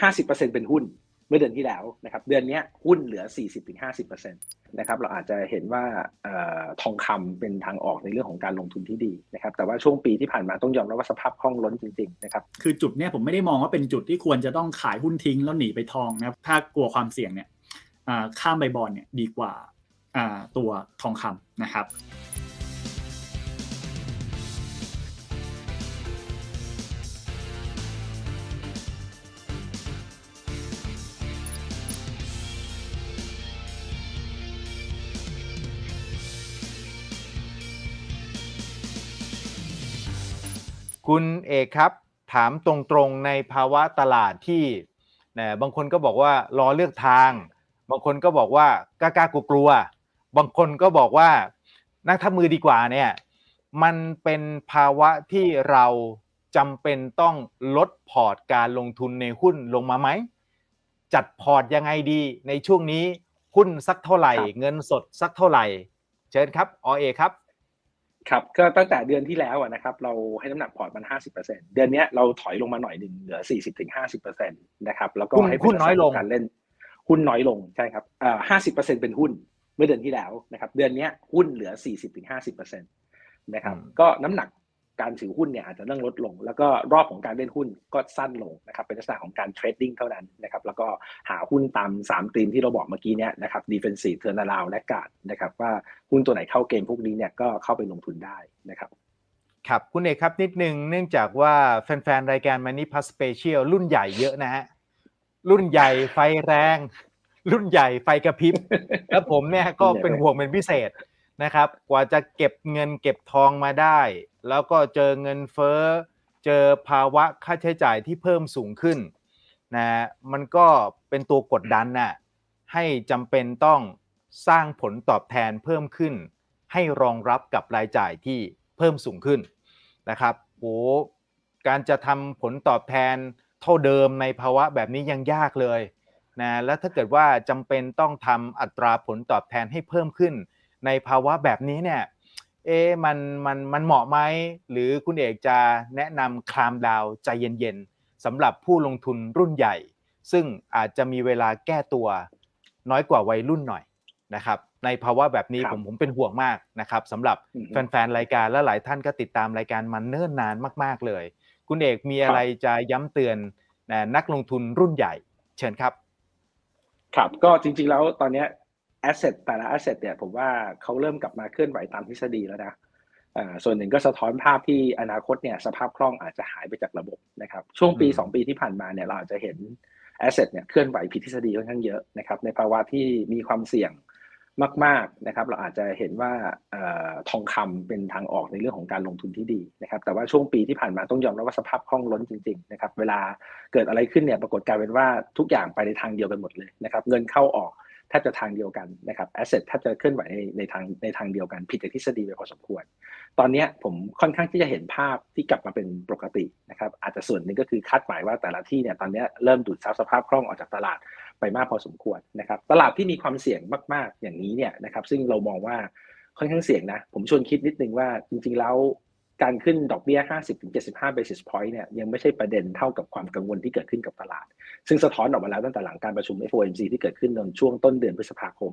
ห้าสิบเปอร์เซ็นเป็นหุ้นเมื่อเดือนที่แล้วนะครับ เดือนนี้หุ้นเหลือ 40-50%นะครับ เราอาจจะเห็นว่าทองคำเป็นทางออกในเรื่องของการลงทุนที่ดีนะครับ แต่ว่าช่วงปีที่ผ่านมาต้องยอมรับว่าสภาพคล่องล้นจริงๆนะครับ คือจุดเนี้ยผมไม่ได้มองว่าเป็นจุดที่ควรจะต้องขายหุ้นทิ้งแล้วหนีไปทองนะครับ ถ้ากลัวความเสี่ยงเนี่ยข้ามใบบอลเนี่ยดีกว่าตัวทองคำนะครับ คุณเอกครับ ถามตรงๆในภาวะตลาดที่นะบางคนก็บอกว่ารอเลือกทาง บางคนก็บอกว่ากล้ากลัวๆบางคนก็บอกว่านั่งทับมือดีกว่าเนี่ยมันเป็นภาวะที่เราจำเป็นต้องลดพอร์ตการลงทุนในหุ้นลงมาไหม จัดพอร์ตยังไงดี ในช่วงนี้หุ้นสักเท่าไหร่ เงินสดสักเท่าไหร่ เชิญครับอเอครับ ครับก็ตั้งแต่เดือนที่แล้วนะครับ เราให้น้ำหนักพอร์ตมัน 50%เดือนนี้เราถอยลงมาหน่อยหนึ่งเหลือ 40-50%นะครับแล้วก็ให้หุ้นน้อยลงการเล่น หุ้นน้อยลงใช่ครับอ่า50%เป็นหุ้นเมื่อเดือนที่แล้วนะครับ เดือนนี้หุ้นเหลือ 40-50%นะครับ ก็น้ำหนัก การถือหุ้นเนี่ยอาจจะเริ่มลดลง แล้วก็รอบของการเล่นหุ้นก็สั้นลงนะครับเป็นลักษณะของการเทรดดิ้งเท่านั้นนะครับแล้วก็หาหุ้นตาม3ธีมที่เราบอกเมื่อกี้เนี่ยนะครับดีเฟนซีฟเทอร์นาลาวและกาดนะครับว่าหุ้นตัวไหนเข้าเกมพวกนี้เนี่ยก็เข้าไปลงทุนได้นะครับครับคุณเอกครับนิดนึงเนื่องจากว่าแฟนๆรายการมันนี่พัสเปเชียลรุ่นใหญ่เยอะนะฮะรุ่นใหญ่ไฟแรง รุ่นใหญ่ไฟกระพริบแล้วผมเนี่ยก็เป็นห่วงเป็นพิเศษ นะครับ กว่าจะเก็บเงินเก็บทองมาได้ แล้วก็เจอเงินเฟ้อ เจอภาวะค่าใช้จ่ายที่เพิ่มสูงขึ้นนะมันก็เป็นตัวกดดันน่ะให้จำเป็นต้องสร้างผลตอบแทนเพิ่มขึ้น ให้รองรับกับรายจ่ายที่เพิ่มสูงขึ้นนะครับโหการจะทำผลตอบแทนเท่าเดิมในภาวะแบบนี้ยังยากเลยนะแล้วถ้าเกิดว่าจำเป็นต้องทำอัตราผลตอบแทนให้เพิ่มขึ้น ในภาวะแบบนี้เนี่ยเอ๊มันมันมันเหมาะไหมหรือคุณเอกจะแนะนำคลามดาวใจเย็นๆสำหรับผู้ลงทุนรุ่นใหญ่ ซึ่งอาจจะมีเวลาแก้ตัวน้อยกว่าวัยรุ่นหน่อยนะครับในภาวะแบบนี้ผมผมเป็นห่วงมากนะครับสำหรับแฟนๆรายการและหลายท่านก็ติดตามรายการมันเนิ่นนานมาก ๆเลย คุณเอกมีอะไรจะย้ำเตือนนักลงทุนรุ่นใหญ่ เชิญครับ ครับก็จริงๆแล้วตอนนี้ แอสเซทแต่ละแอสเซทเนี่ยผมว่าเขาเริ่มกลับมาเคลื่อนไหวตามทฤษฎีแล้วนะส่วนหนึ่งก็สะท้อนภาพที่อนาคตเนี่ยสภาพคล่องอาจจะหายไปจากระบบนะครับช่วงปี 2 ปีที่ผ่านมาเนี่ยเราอาจจะเห็นแอสเซทเนี่ยเคลื่อนไหวผิดทฤษฎีค่อนข้างเยอะนะครับในภาวะที่มีความเสี่ยงมากๆนะครับเราอาจจะเห็นว่าทองคำเป็นทางออกในเรื่องของการลงทุนที่ดีนะครับแต่ว่าช่วงปีที่ผ่านมาต้องยอมรับว่าสภาพคล่องล้นจริงๆนะครับเวลาเกิดอะไรขึ้นเนี่ยปรากฏกลายเป็นว่าทุกอย่างไปในทางเดียวกันหมดเลยนะครับเงินเข้าออก แทบจะทางเดียวกันนะครับแอสเซทแทบจะเคลื่อนไหวในในทางในทางเดียวกันผิดจากทฤษฎีไปพอสมควร ตอนนี้ผมค่อนข้างที่จะเห็นภาพที่กลับมาเป็นปกตินะครับอาจจะส่วนหนึ่งก็คือคาดหมายว่าแต่ละที่เนี่ยตอนนี้เริ่มดูดซับสภาพคล่องออกจากตลาดไปมากพอสมควรนะครับตลาดที่มีความเสี่ยงมาก ๆ อย่างนี้เนี่ยนะครับซึ่งเรามองว่าค่อนข้างเสี่ยงนะผมชวนคิดนิดนึงว่าจริง ๆ แล้ว การขึ้นดอกเบี้ย 50-75 basis point เนี่ยยังไม่ใช่ประเด็นเท่ากับความกังวลที่เกิดขึ้นกับตลาด ซึ่งสะท้อนออกมาแล้วตั้งแต่หลังการประชุม FOMC ที่เกิดขึ้นในช่วงต้นเดือนพฤษภาคม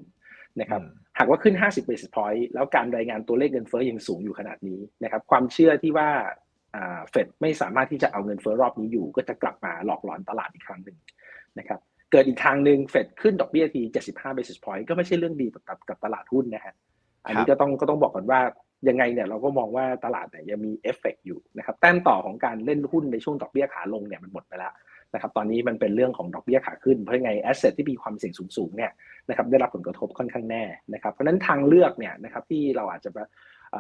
นะครับหากว่าขึ้น 50 basis point แล้วการรายงานตัวเลขเงินเฟ้อยังสูงอยู่ขนาดนี้นะครับความเชื่อที่ว่าเฟดไม่สามารถที่จะเอาเงินเฟ้อรอบนี้อยู่ ก็จะกลับมาหลอกหลอนตลาดอีกครั้งหนึ่งนะครับเกิดอีกทางหนึ่งเฟดขึ้นดอกเบี้ยที 75 basis point ก็ไม่ใช่เรื่องดีกับกับตลาดหุ้นนะฮะอันนี้ก็ต้องก็ต้องบอกก่อนว่า ยังไงเนี่ยเราก็มองว่าตลาดเนี่ยยังมีเอฟเฟกอยู่นะครับแต้มต่อของการเล่นหุ้นในช่วงดอกเบี้ยขาลงเนี่ยมันหมดไปแล้วนะครับตอนนี้มันเป็นเรื่องของดอกเบี้ยขาขึ้นเพราะไงแอสเซทที่มีความเสี่ยงสูงๆเนี่ยนะครับได้รับผลกระทบค่อนข้างแน่นะครับเพราะนั้นทางเลือกเนี่ยนะครับที่เราอาจจะ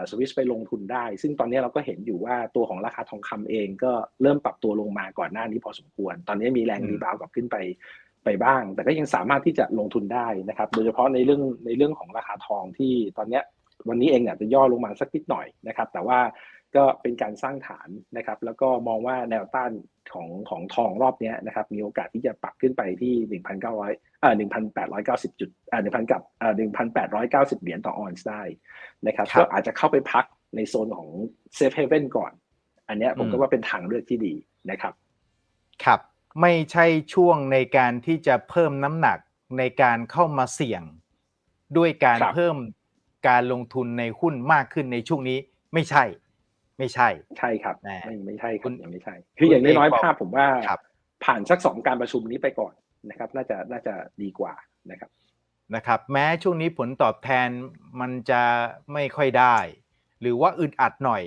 สวิชไปลงทุนได้ ซึ่งตอนนี้เราก็เห็นอยู่ว่าตัวของราคาทองคำเองก็เริ่มปรับตัวลงมาก่อนหน้านี้พอสมควร ตอนนี้มีแรงรีบาวกลับขึ้นไปไปบ้าง แต่ก็ยังสามารถที่จะลงทุนได้นะครับ โดยเฉพาะในเรื่องในเรื่องของราคาทองที่ตอนนี้ วันนี้เองเนี่ยจะย่อลงมาสักนิดหน่อยนะครับ แต่ว่าก็เป็นการสร้างฐานนะครับ แล้วก็มองว่าแนวต้านของของทองรอบนี้นะครับ มีโอกาสที่จะปรับขึ้นไปที่ 1,900อ่า1,890 จุดอ่า1,000กับอ่า1,890 เหรียญต่อออนซ์ได้นะครับก็อาจจะเข้าไปพักในโซนของเซฟเฮเว่นก่อน อันนี้ผมก็ว่าเป็นทางเลือกที่ดีนะครับ ครับไม่ใช่ช่วงในการที่จะเพิ่มน้ำหนักในการเข้ามาเสี่ยง ด้วยการครับเพิ่ม การลงทุนในหุ้นมากขึ้นในช่วงนี้ไม่ใช่ ไม่ใช่ ใช่ครับแน่ไม่ไม่ใช่คคุรับณยังไม่ใช่ คืออย่างน้อยคุณเอกบอกๆภาพผมว่าครับผ่านสักสองการประชุมนี้ไปก่อนนะครับ น่าจะน่าจะดีกว่านะครับนะครับ แม้ช่วงนี้ผลตอบแทนมันจะไม่ค่อยได้ หรือว่าอึดอัดหน่อย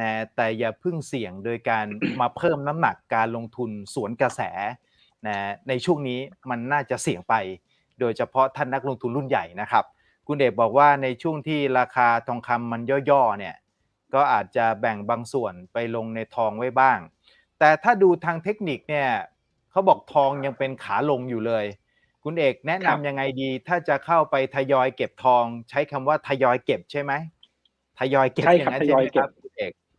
นะแต่อย่าเพิ่งเสี่ยงโดยการมาเพิ่มน้ำหนักการลงทุนสวนกระแสนะในช่วงนี้มันน่าจะเสี่ยงไป โดยเฉพาะท่านนักลงทุนรุ่นใหญ่นะครับ คุณเดชบอกว่าในช่วงที่ราคาทองคำมันย่อๆเนี่ยก็อาจจะแบ่งบางส่วนไปลงในทองไว้บ้าง แต่ถ้าดูทางเทคนิคเนี่ยเขาบอกทองยังเป็นขาลงอยู่เลย คุณเอกแนะครับนำยังไงดี ถ้าจะเข้าไปทยอยเก็บทอง ใช้คำว่าทยอยเก็บใช่ไหมทยอยเก็บใช่อครับย่างนั้นทใช่ยอไหยมเก็ครับบคุณเอก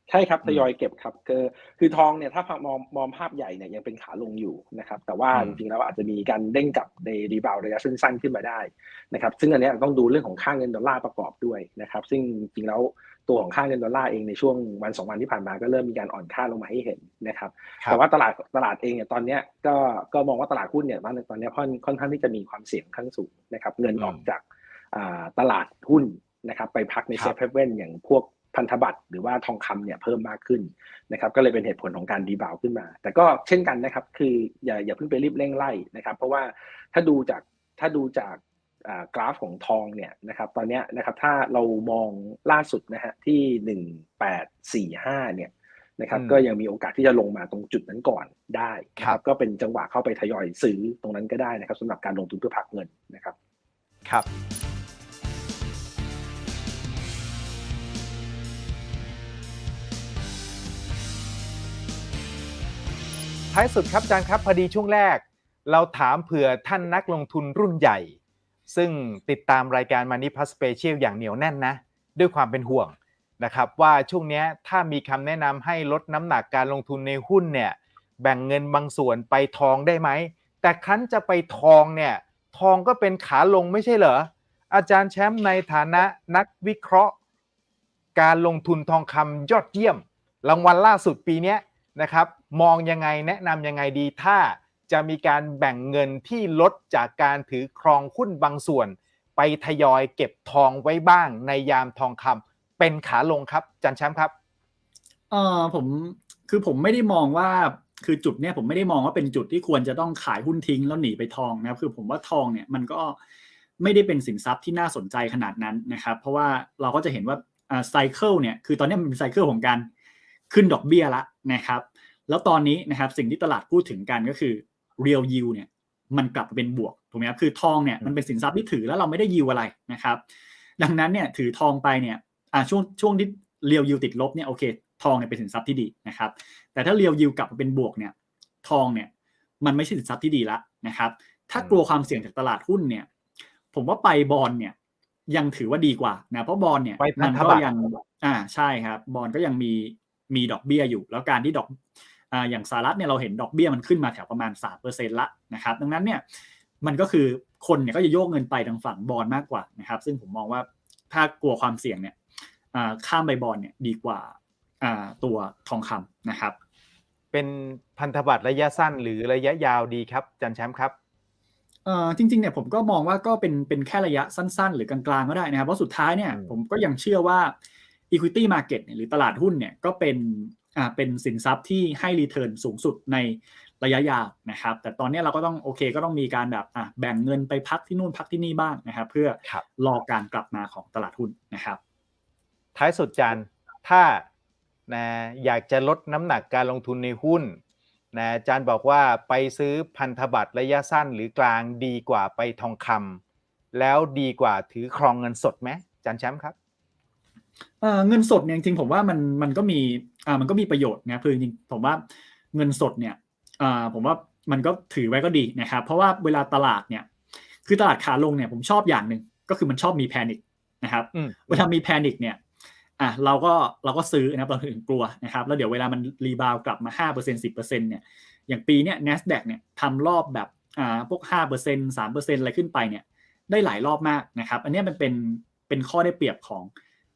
ใช่ครับอืมทยอยเก็บครับคือคือทองเนี่ยถ้ามองมองภาพใหญ่เนี่ยยังเป็นขาลงอยู่นะครับแต่ว่าอืจมริงๆแล้วอาจจะมีการเด้งกลับในรีบาวระยะสั้นๆขึ้นมาได้นะครับซึ่งอันเนี้ยต้องดูเรื่องของค่าเงินดอลลาร์ประกอบด้วยนะครับซึ่งจริงๆแล้วตัวของค่าเงินดอลลาร์เองในช่วงวันสองวันที่ผ่านมาก็เริ่มมีการอ่อนค่าลงมาให้เห็นนะครับครับแต่ว่าตลาดตลาดเองเนี่ยตอนเนี้ยก็ก็มองว่าตลาดหุ้นเนี่ยตอนตอนเนี้ยค่อนค่อนข้างที่จะมีความเสี่ยงขั้นสูงนะครับเงินอืมออกจากอ่าตลาดหุ้นนะครับไปพักในคเซรับฟเฮเว่นอย่างพวก พันธบัตรหรือว่าทองคำเนี่ยเพิ่มมากขึ้นนะครับก็เลยเป็นเหตุผลของการดีบาวขึ้นมา แต่ก็เช่นกันนะครับคืออย่าอย่าเพิ่งไปรีบเร่งไล่นะครับเพราะว่าถ้าดูจากถ้าดูจากอ่ากราฟของทองเนี่ยนะครับตอนเนี้ยนะครับถ้าเรามองล่าสุดนะฮะที่หนึ่งแปดสี่ห้าเนี่ยนะครับอืมก็ยังมีโอกาสที่จะลงมาตรงจุดนั้นก่อนได้นะคครัรับบก็เป็นจังหวะเข้าไปทยอยซื้อตรงนั้นก็ได้นะครับสำหรับการลงทุนเพื่อพักเงินนะครับครับ ท้ายสุดครับอาจารย์ครับพอดีช่วงแรก เราถามเผื่อท่านนักลงทุนรุ่นใหญ่ ซึ่งติดตามรายการ Money Plus Special อย่างเหนียวแน่นนะ ด้วยความเป็นห่วงนะครับว่าช่วงนี้ถ้ามีคำแนะนำให้ลดน้ำหนักการลงทุนในหุ้นเนี่ยแบ่งเงินบางส่วนไปทองได้ไหม แต่ครั้นจะไปทองเนี่ยทองก็เป็นขาลงไม่ใช่เหรอ อาจารย์แชมป์ในฐานะนักวิเคราะห์ การลงทุนทองคำยอดเยี่ยม รางวัลล่าสุดปีนี้นะครับ มองยังไงแนะนำยังไงดีถ้าจะมีการแบ่งเงินที่ลดจากการถือครองหุ้นบางส่วน ไปทยอยเก็บทองไว้บ้างในยามทองคำเป็นขาลงครับจารย์แชมป์ครับเออผมคือผมไม่ได้มองว่าคือจุดเนี้ยผมไม่ได้มองว่าเป็นจุดที่ควรจะต้องขายหุ้นทิ้งแล้วหนีไปทองนะครับคือผมว่าทองเนี่ยมันก็ไม่ได้เป็นสินทรัพย์ที่น่าสนใจขนาดนั้นนะครับเพราะว่าเราก็จะเห็นว่าอ่าไซเคิลเนี่ยคือตอนนี้มันเป็นไซเคิลของการขึ้นดอกเบี้ยละนะครับ แล้วตอนนี้นะครับสิ่งที่ตลาดพูดถึงกันก็คือ real yield เนี่ยมันกลับมาเป็นบวกถูกไหมครับคือทองเนี่ยมันเป็นสินทรัพย์ที่ถือแล้วเราไม่ได้ยิวอะไรนะครับ ดังนั้นเนี่ยถือทองไปเนี่ยอ่าช่วงช่วงที่เรียวยิวติดลบเนี่ยโอเค ทองเนี่ยเป็นสินทรัพย์ที่ดีนะครับ แต่ถ้าเรียวยิวกลับมาเป็นบวกเนี่ยทองเนี่ยมันไม่ใช่สินทรัพย์ที่ดีละนะครับ ถ้ากลัวความเสี่ยงจากตลาดหุ้นเนี่ย ผมว่าไปบอลเนี่ยยังถือว่าดีกว่านะเพราะบอลเนี่ยไปพัมันนธก็บัตรยังอ่าใช่ครับบอลก็ยังมีมีดอกเบี้ยอยู่ แล้วการที่ดอก อ่าอย่างสหรัฐเนี่ยเราเห็นดอกเบี้ยมันขึ้นมาแถวประมาณ 3%ละนะครับดังนั้นเนี่ยมันก็คือคนเนี่ยก็จะโยกเงินไปทางฝั่งบอลมากกว่านะครับ ซึ่งผมมองว่าถ้ากลัวความเสี่ยงเนี่ยอ่าข้ามไปบอลเนี่ยดีกว่าอ่าตัวทองคำนะครับ เป็นพันธบัตรระยะสั้นหรือระยะยาวดีครับอาจารย์แชมป์ครับเอ่อจริงๆเนี่ยผมก็มองว่าก็เป็นเป็นแค่ระยะสั้นๆ หรือกลางๆ ก็ได้นะครับเพราะสุดท้ายเนี่ยอืมผมก็ยังเชื่อว่า equity market เนี่ยหรือตลาดหุ้นเนี่ยก็เป็นอ่า เป็นสินทรัพย์ที่ให้ return สูงสุดในระยะยาวนะครับ แต่ตอนนี้เราก็ต้องโอเคก็ต้องมีการแบบอะแบ่งเงินไปพักที่นู่นพักที่นี่บ้างนะครับ เพื่อครับรอการกลับมาของตลาดหุ้นนะครับ ท้ายสุดจานถ้านะอยากจะลดน้ำหนักการลงทุนในหุ้นนะอาจารย์บอกว่าไปซื้อพันธบัตรระยะสั้นหรือกลางดีกว่าไปทองคำแล้วดีกว่าถือครองเงินสดไหมอาจารย์แชมป์ครับเอ่อเงินสดเนี่ยจริงๆผมว่ามันมันก็มี อ่ามันก็มีประโยชน์นะคือจริงๆผมว่าเงินสดเนี่ยอ่าผมว่ามันก็ถือไว้ก็ดีนะครับ เพราะว่าเวลาตลาดเนี่ย คือตลาดขาลงเนี่ยผมชอบอย่างหนึ่งก็คือมันชอบมีแพนิคนะครับอืมเวลามีแพนิคเนี่ยอะเราก็เราก็ซื้อนะครับเราถึงกลัวนะครับ แล้วเดี๋ยวเวลามันรีบาวกลับมา 5% 10%เนี่ยอย่างปีเนี้ย NASDAQ เนี่ยทำรอบแบบอ่าพวก 5% 3%อะไรขึ้นไปเนี่ยได้หลายรอบมากนะครับ อันเนี้ยมันเป็นเป็นข้อได้เปรียบของ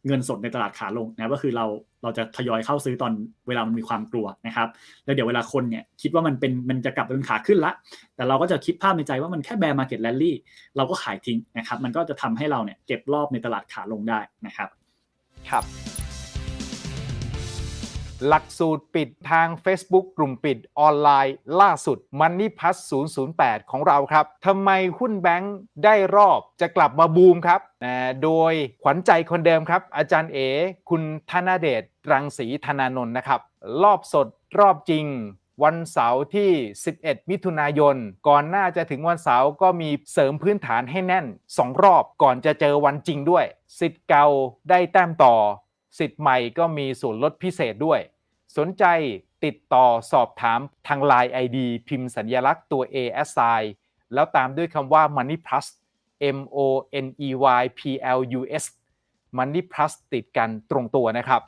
เงินสดในตลาดขาลงนะก็คือเราเราจะทยอยเข้าซื้อตอนเวลามันมีความกลัวนะครับ แล้วเดี๋ยวเวลาคนเนี่ยคิดว่ามันเป็นมันจะกลับเป็นขาขึ้นละ แต่เราก็จะคิดภาพในใจว่ามันแค่แบร์มาเก็ตแลนดี่เราก็ขายทิ้งนะครับ มันก็จะทำให้เราเนี่ยเก็บรอบในตลาดขาลงได้นะครับ ครับ หลักสูตรปิดทาง Facebook กลุ่มปิดออนไลน์ล่าสุด Money Plus 008 ของเราครับทำไมหุ้นแบงค์ได้รอบจะกลับมาบูมครับนะโดยขวัญใจคนเดิมครับ อาจารย์เอ คุณธนาเดชรังสีธนานนท์นะครับ รอบสดรอบจริงวันเสาร์ที่ 11 มิถุนายน ก่อนหน้าจะถึงวันเสาร์ก็มีเสริมพื้นฐานให้แน่น 2 รอบก่อนจะเจอวันจริงด้วย สิทธิ์เก่าได้แต้มต่อ สิทธิ์ใหม่ก็มีส่วนลดพิเศษด้วย สนใจติดต่อสอบถามทาง Line ID พิมพ์สัญลักษณ์ตัว A S I แล้วตามด้วยคำว่า Money Plus M O N E Y P L U S Money Plus ติดกันตรงตัวนะครับ